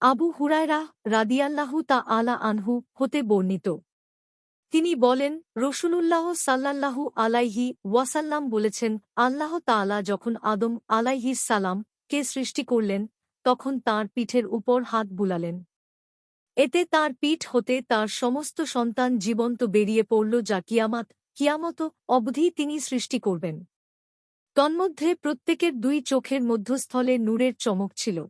আবু হুরায়রা রাদিয়াল্লাহু তা আলা আনহু হতে বর্ণিত। তিনি বলেন, রসুলুল্লাহ সাল্লাল্লাহু আলাইহি ওয়াসাল্লাম বলেছেন, আল্লাহ তাআলা যখন আদম আলাইহি সালাম কে সৃষ্টি করলেন, তখন তার পিঠের উপর হাত বুলালেন। এতে তার পিঠ হতে তার সমস্ত সন্তান জীবন্ত বেরিয়ে পড়ল যা কিয়ামাত, কিয়ামত অবধি তিনি সৃষ্টি করবেন। তন্মধ্যে প্রত্যেকের দুই চোখের মধ্যস্থলে নূরের চমক ছিল।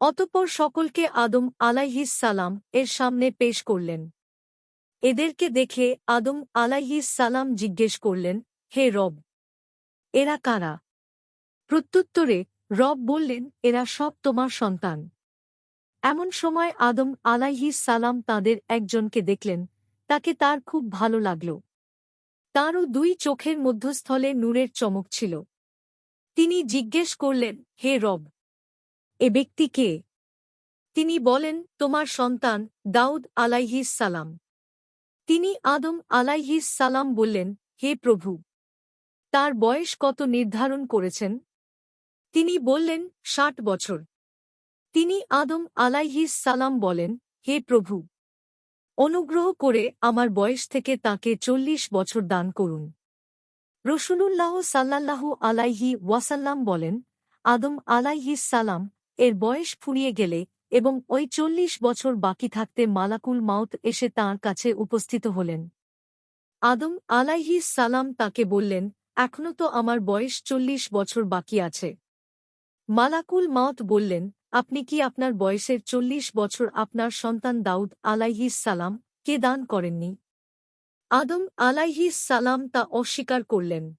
অতঃপর সকলকে আদম আলাইহিস সালাম এর সামনে পেশ করলেন। এদেরকে দেখে আদম আলাইহিস সালাম জিজ্ঞেস করলেন, হে রব, এরা কারা? প্রত্যুত্তরে রব বললেন, এরা সব তোমার সন্তান। এমন সময় আদম আলাইহিস সালাম তাদের একজনকে দেখলেন, তাকে তার খুব ভালো লাগল। তাঁরও দুই চোখের মধ্যস্থলে নূরের চমক ছিল। তিনি জিজ্ঞেস করলেন, হে রব এ ব্যক্তি কে? তিনি বলেন, তোমার সন্তান দাউদ আলাইহিস সালাম। তিনি আদম আলাইহিস সালাম বললেন, হে প্রভু, তার বয়স কত নির্ধারণ করেছেন? তিনি বললেন, ষাট বছর। তিনি আদম আলাইহিস সালাম বলেন, হে প্রভু, অনুগ্রহ করে আমার বয়স থেকে তাকে চল্লিশ বছর দান করুন। রসুলুল্লাহ সাল্লাল্লাহু আলাইহি ওয়াসাল্লাম বলেন, আদম আলাইহিস সালাম এর বয়স ফুরিয়ে গেলে এবং ওই চল্লিশ বছর বাকি থাকতে মালাকুল মাউত এসে তাঁর কাছে উপস্থিত হলেন। আদম আলাইহিস সালাম তাকে বললেন এখনও তো আমার বয়স চল্লিশ বছর বাকি আছে। মালাকুল মাউত বললেন, আপনি কি আপনার বয়সের চল্লিশ বছর আপনার সন্তান দাউদ আলাইহিস সালাম কে দান করেননি? আদম আলাইহিস সালাম তা অস্বীকার করলেন।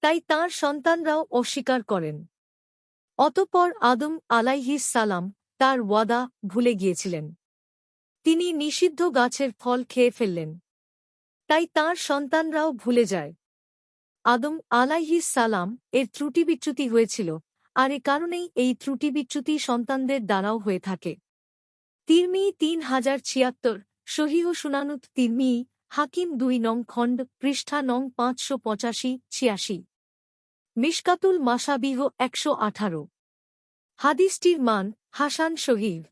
তাই তার সন্তানরাও অস্বীকার করেন। অতঃপর আদম আলাইহিস সালাম তার ওয়াদা ভুলে গিয়েছিলেন। তিনি নিষিদ্ধ গাছের ফল খেয়ে ফেললেন। তাই তার সন্তানরাও ভুলে যায়। আদম আলাইহিস সালাম এর ত্রুটি বিচ্যুতি হয়েছিল আর এ কারণেই এই ত্রুটি বিচ্যুতি সন্তানদের দ্বারাও হয়ে থাকে। তিরমি তিন হাজার ছিয়াত্তর, সহিহ সুনানুত তিরমি হাকিম দুই নং খণ্ড পৃষ্ঠা নং পাঁচশো পঁচাশি, ছিয়াশি। মিশকাতুল মাসাবিহ একশো আঠারো। হাদিসটির মান হাসান শহীদ।